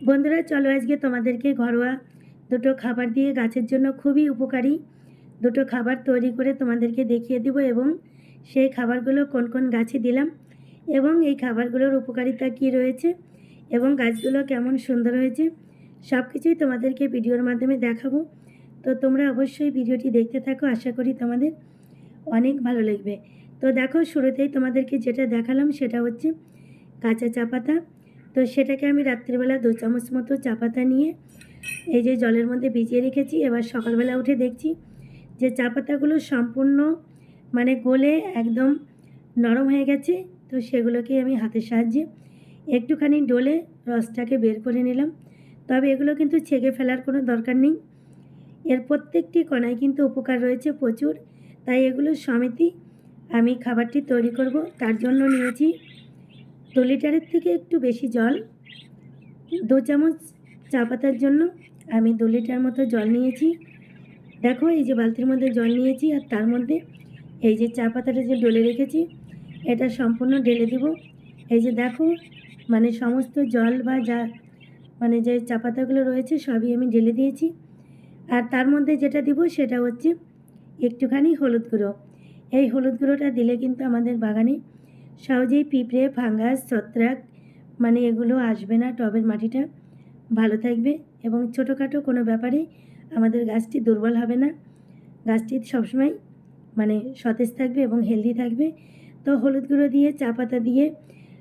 বন্ধুরা, চলো আজকে তোমাদেরকে ঘরোয়া দুটো খাবার দিয়ে গাছের জন্য খুবই উপকারী দুটো খাবার তৈরি করে তোমাদেরকে দেখিয়ে দেব এবং সেই খাবারগুলো কোন কোন গাছে দিলাম এবং এই খাবারগুলোর উপকারিতা কী রয়েছে এবং গাছগুলো কেমন সুন্দর হয়েছে সব কিছুই তোমাদেরকে ভিডিওর মাধ্যমে দেখাবো। তো তোমরা অবশ্যই ভিডিওটি দেখতে থাকো, আশা করি তোমাদের অনেক ভালো লাগবে। তো দেখো, শুরুতেই তোমাদেরকে যেটা দেখালাম সেটা হচ্ছে কাঁচা চা পাতা তো সেটাকে আমি রাত্রিবেলা দু চামচ মতো চা পাতা নিয়ে এই যে জলের মধ্যে ভিজিয়ে রেখেছি। এবার সকালবেলা উঠে দেখছি যে চা পাতাগুলো সম্পূর্ণ মানে গলে একদম নরম হয়ে গেছে। তো সেগুলোকে আমি হাতের সাহায্যে একটুখানি ডলে রসটাকে বের করে নিলাম। তবে এগুলো কিন্তু ছেঁকে ফেলার কোনো দরকার নেই। এর প্রত্যেকটি কণায় কিন্তু উপকার রয়েছে প্রচুর। তাই এগুলো সমিতি আমি খাবারটি তৈরি করব, তার জন্য নিয়েছি দু লিটারের থেকে একটু বেশি জল, দু চামচ চা পাতার জন্য আমি দু লিটার মতো জল নিয়েছি। দেখো এই যে বালতির মধ্যে জল নিয়েছি আর তার মধ্যে এই যে চা পাতাটা যে ডলে রেখেছি, এটা সম্পূর্ণ ঢেলে দিব। এই যে দেখো মানে সমস্ত জল বা যা মানে যে চা পাতাগুলো রয়েছে সবই আমি ঢেলে দিয়েছি। আর তার মধ্যে যেটা দিব সেটা হচ্ছে একটুখানি হলুদ গুঁড়ো। এই হলুদ গুঁড়োটা দিলে কিন্তু আমাদের বাগানে সহজেই পিঁপড়ে, ফাঙ্গাস, ছত্রাক মানে এগুলো আসবে না টবের মাটিটা। ভালো থাকবে এবং ছোটোখাটো কোনো ব্যাপারে আমাদের গাছটি দুর্বল হবে না। গাছটি সবসময় মানে সতেজ থাকবে এবং হেলদি থাকবে। তো হলুদ গুঁড়ো দিয়ে, চা পাতা দিয়ে,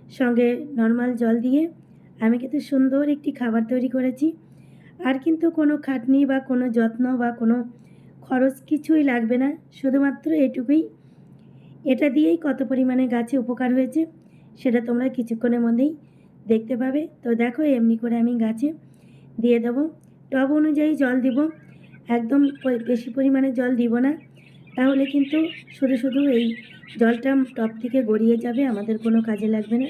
সঙ্গে নর্মাল জল দিয়ে আমি কিন্তু সুন্দর একটি খাবার তৈরি করেছি। আর কিন্তু কোনো খাটনি বা কোনো যত্ন বা কোনো খরচ কিছুই লাগবে না। শুধুমাত্র এটুকুই এটা দিয়েই কত পরিমাণে গাছে উপকার হয়েছে, সেটা তোমরা কিছুক্ষণের মধ্যেই দেখতে পাবে। তো দেখো, এমনি করে আমি গাছে দিয়ে দেবো। টব অনুযায়ী জল দিব, একদম বেশি পরিমাণে জল দিব না। তাহলে কিন্তু শুধু শুধু এই জলটা টব থেকে গড়িয়ে যাবে, আমাদের কোনো কাজে লাগবে না।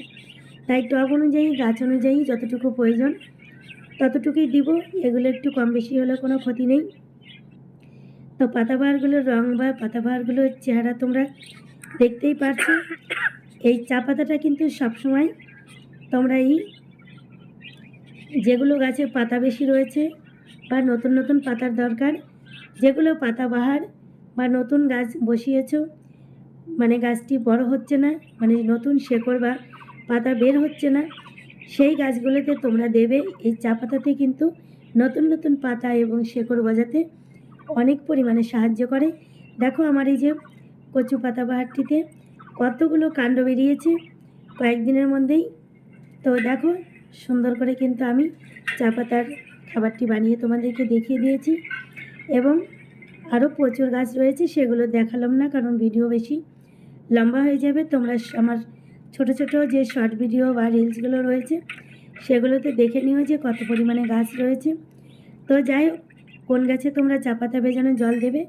তাই টব অনুযায়ী, গাছ অনুযায়ী যতটুকু প্রয়োজন ততটুকুই দিব। এগুলো একটু কম বেশি হলে কোনো ক্ষতি নেই। তো পাতাবাহারগুলোর রং বা পাতাবাহারগুলোর চেহারা তোমরা দেখতেই পারছ? এই চা পাতাটা কিন্তু সবসময় তোমরা এই যেগুলো গাছে পাতা বেশি রয়েছে বা নতুন নতুন পাতার দরকার, যেগুলো পাতাবাহার বা নতুন গাছ বসিয়েছ মানে গাছটি বড় হচ্ছে না মানে নতুন শেকড় বা পাতা বের হচ্ছে না, সেই গাছগুলোতে তোমরা দেবে। এই চা পাতাতে কিন্তু নতুন নতুন পাতা এবং শেকড় গজাতে অনেক পরিমাণে সাহায্য করে। দেখো আমার এই যে কচু পাতাবাহারটিতে কতগুলো কাণ্ড বেরিয়েছে কয়েকদিনের মধ্যেই। তো দেখো, সুন্দর করে কিন্তু আমি চা পাতার খাবারটি বানিয়ে তোমাদেরকে দেখিয়ে দিয়েছি এবং আরও প্রচুর গাছ রয়েছে, সেগুলো দেখালাম না কারণ ভিডিও বেশি লম্বা হয়ে যাবে। তোমরা আমার ছোট ছোট যে শর্ট ভিডিও বা রিলসগুলো রয়েছে, সেগুলোতে দেখে নিও যে কত পরিমাণে গাছ রয়েছে। তো যাই হোক, কোন গাছে তোমরা চা পাতা ভেজানো জল দেবে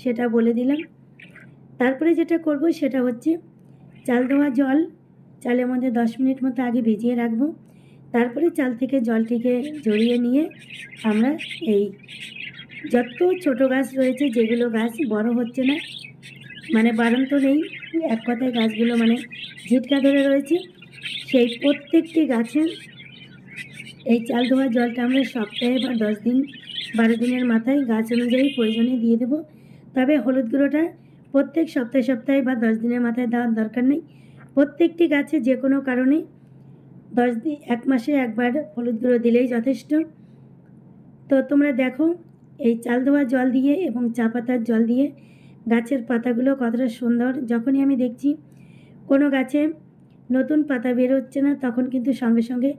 সেটা বলে দিলাম। তারপরে যেটা করব সেটা হচ্ছে চাল দেওয়া জল, চালের মধ্যে দশ মিনিট মতো আগে ভিজিয়ে রাখব। তারপরে চাল থেকে জলটিকে জড়িয়ে নিয়ে আমরা এই যত ছোট গাছ রয়েছে, যেগুলো গাছ বড় হচ্ছে না মানে বাড়ন্ত নেই, এক কথায় গাছগুলো মানে ঝিটকা ধরে রয়েছে, সেই প্রত্যেকটি গাছে এই চাল ধোয়া জলটা আমরা সপ্তাহে বা দশ দিন, বারো দিনের মাথায় গাছ অনুযায়ী প্রয়োজনে দিয়ে দেবো। তবে হলুদ গুঁড়োটা প্রত্যেক সপ্তাহে সপ্তাহে বা দশ দিনের মাথায় দেওয়ার দরকার নেই। প্রত্যেকটি গাছে যে কোনো কারণে দশ দিন, এক মাসে একবার হলুদ গুঁড়ো দিলেই যথেষ্ট। তো তোমরা দেখো, এই চাল ধোয়া জল দিয়ে এবং চা পাতার জল দিয়ে গাছের পাতাগুলো কতটা সুন্দর। যখনই আমি দেখছি কোনো গাছে নতুন পাতা বের হচ্ছে না, তখন কিন্তু সঙ্গে সঙ্গে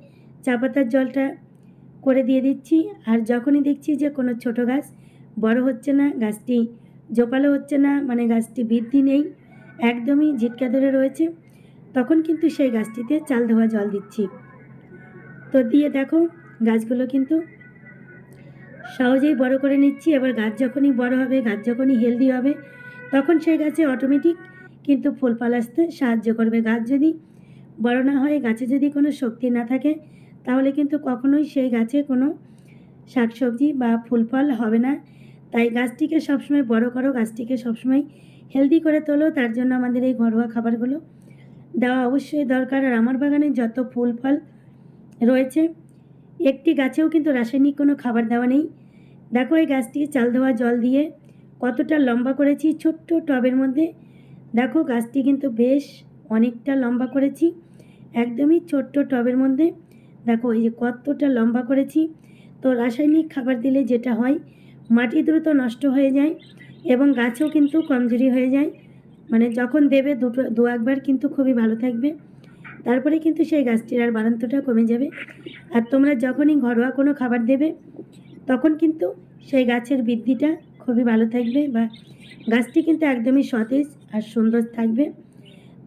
চা পাতার জলটা করে দিয়ে দিচ্ছি। আর যখনই দেখছি যে কোনো ছোট গাছ বড় হচ্ছে না, গাছটি জোপালো হচ্ছে না মানে গাছটি বৃদ্ধি নেই, একদমই ঝিটকা ধরে রয়েছে। তখন কিন্তু সেই গাছটিতে চাল ধোয়া জল দিচ্ছি। তো দিয়ে দেখো, গাছগুলো কিন্তু সহজেই বড় করে নিচ্ছি। এবার গাছ যখনই বড় হবে, গাছ যখনই হেলদি হবে, তখন সেই গাছে অটোমেটিক কিন্তু ফুল ফল আসতে সাহায্য করবে। গাছ যদি বড় না হয়, গাছে যদি কোনো শক্তি না থাকে, তাহলে কিন্তু কখনোই সেই গাছে কোনো শাকসবজি বা ফুল ফল হবে না। তাই গাছটিকে সবসময় বড় করো, গাছটিকে সবসময় হেলদি করে তোলো। তার জন্য আমাদের এই ঘরোয়া খাবারগুলো দেওয়া অবশ্যই দরকার। আর আমার বাগানে যত ফুল ফল রয়েছে, একটি গাছেও কিন্তু রাসায়নিক কোনো খাবার দেওয়া নেই। দেখো এই গাছটিকে চাল দেওয়া জল দিয়ে কতটা লম্বা করেছি, ছোট্ট টবের মধ্যে। দেখো গাছটি কিন্তু বেশ অনেকটা লম্বা করেছি, একদমই ছোট্ট টবের মধ্যে। দেখো এই যে কতটা লম্বা করেছি। তো রাসায়নিক খাবার দিলে যেটা হয় মাটি দ্রুত নষ্ট হয়ে যায় এবং গাছও কিন্তু কমজোরি হয়ে যায়। মানে যখন দেবে দুটো, দু একবার কিন্তু খুবই ভালো থাকবে। তারপরে কিন্তু সেই গাছটির আর বাড়ন্তটা কমে যাবে। আর তোমরা যখনই ঘরোয়া কোনো খাবার দেবে, তখন কিন্তু সেই গাছের বৃদ্ধিটা খুবই ভালো থাকবে বা গাছটি কিন্তু একদমই সতেজ আর সুন্দর থাকবে।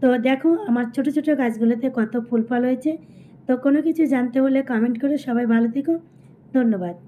তো দেখো আমার ছোট ছোট গাছগুলোতে কত ফুল ফল হয়েছে। তো কোনো কিছু জানতে হলে কমেন্ট করে সবাই ভালো থেকো। ধন্যবাদ।